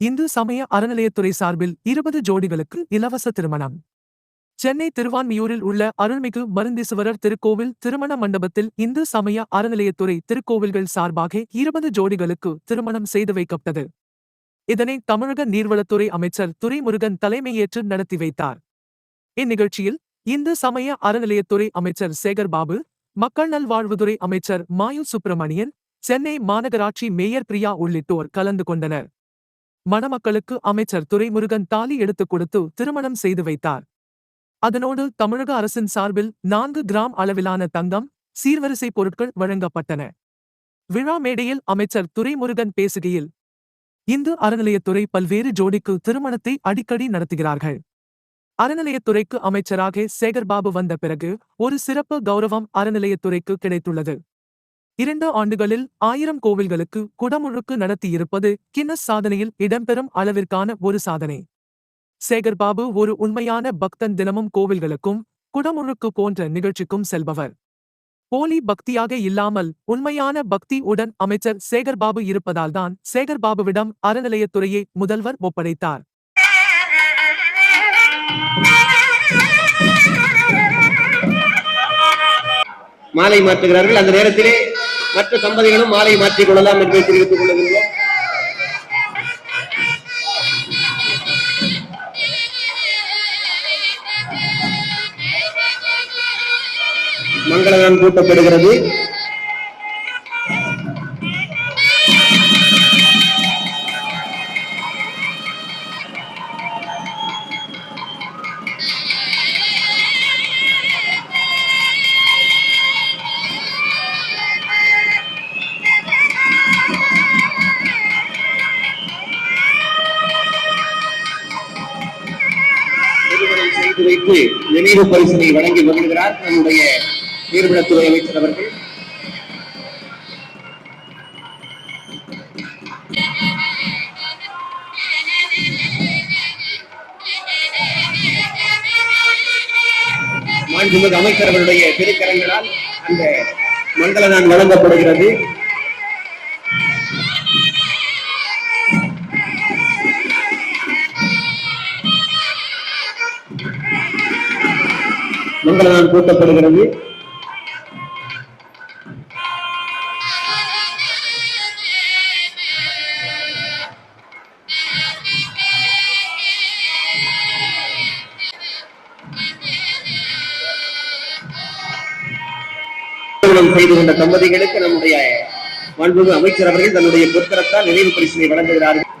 இந்து சமய அறநிலையத்துறை சார்பில் இருபது ஜோடிகளுக்கு இலவச திருமணம். சென்னை திருவான்மியூரில் உள்ள அருள்மிகு மருந்தீசுவரர் திருக்கோவில் திருமண மண்டபத்தில் இந்து சமய அறநிலையத்துறை திருக்கோவில்கள் சார்பாக இருபது ஜோடிகளுக்கு திருமணம் செய்து வைக்கப்பட்டது. இதனை தமிழக நீர்வளத்துறை அமைச்சர் துரைமுருகன் தலைமையேற்று நடத்தி வைத்தார். இந்நிகழ்ச்சியில் இந்து சமய அறநிலையத்துறை அமைச்சர் சேகர் பாபு மக்கள் நல்வாழ்வுத்துறை அமைச்சர் மாயு சுப்பிரமணியன் சென்னை மாநகராட்சி மேயர் பிரியா உள்ளிட்டோர் கலந்து கொண்டனர். மணமக்களுக்கு அமைச்சர் துரைமுருகன் தாலி எடுத்துக் கொடுத்து திருமணம் செய்து வைத்தார். அதனோடு தமிழக அரசின் சார்பில் நான்கு கிராம் அளவிலான தங்கம் சீர்வரிசை பொருட்கள் வழங்கப்பட்டன. விழா மேடையில் அமைச்சர் துரைமுருகன் பேசுகையில் இந்து அறநிலையத்துறை பல்வேறு ஜோடிக்கு திருமணத்தை அடிக்கடி நடத்துகிறார்கள். அறநிலையத்துறைக்கு அமைச்சராக சேகர்பாபு வந்த பிறகு ஒரு சிறப்பு கௌரவம் அறநிலையத்துறைக்கு கிடைத்துள்ளது. இரண்டு ஆண்டுகளில் ஆயிரம் கோவில்களுக்கு குடமுழுக்கு நடத்தியிருப்பது கின்னஸ் சாதனையில் இடம்பெறும் அளவிற்கான ஒரு சாதனை. சேகர்பாபு ஒரு உண்மையான பக்தன் தினமும் கோவில்களுக்கும் குடமுழுக்கு போன்ற நிகழ்ச்சிக்கும் செல்பவர். போலி பக்தியாக இல்லாமல் உண்மையான பக்தி உடன் அமைச்சர் சேகர்பாபு இருப்பதால்தான் சேகர்பாபுவிடம் அறநிலையத்துறையை முதல்வர் ஒப்படைத்தார். மாலை மாற்றுகிறார்கள். அந்த நேரத்திலே மற்ற தம்பதிகளும் மாலை மாற்றிக் கொள்ளலாம் என்று தெரிவித்துக் கொள்கிறோம் மங்களதான் கூட்டப்படுகிறது திருமணம் வைத்து நினைவு பரிசனை வழங்கி மகிழ்கிறார் நம்முடைய நீர்வளத்துறை அமைச்சர் அவர்கள். மாண்புமிகு அமைச்சர் அவருடைய திருக்கரங்களால் அந்த மங்களதான் வழங்கப்படுகிறது. மங்களதான் கூட்டப்படுகிறது திருமணம் செய்து கொண்ட தம்பதிகளுக்கு நம்முடைய மாண்புமிகு அமைச்சர் அவர்கள் தன்னுடைய பொற்கரத்தால் நினைவு பரிசினை வழங்குகிறார்கள்.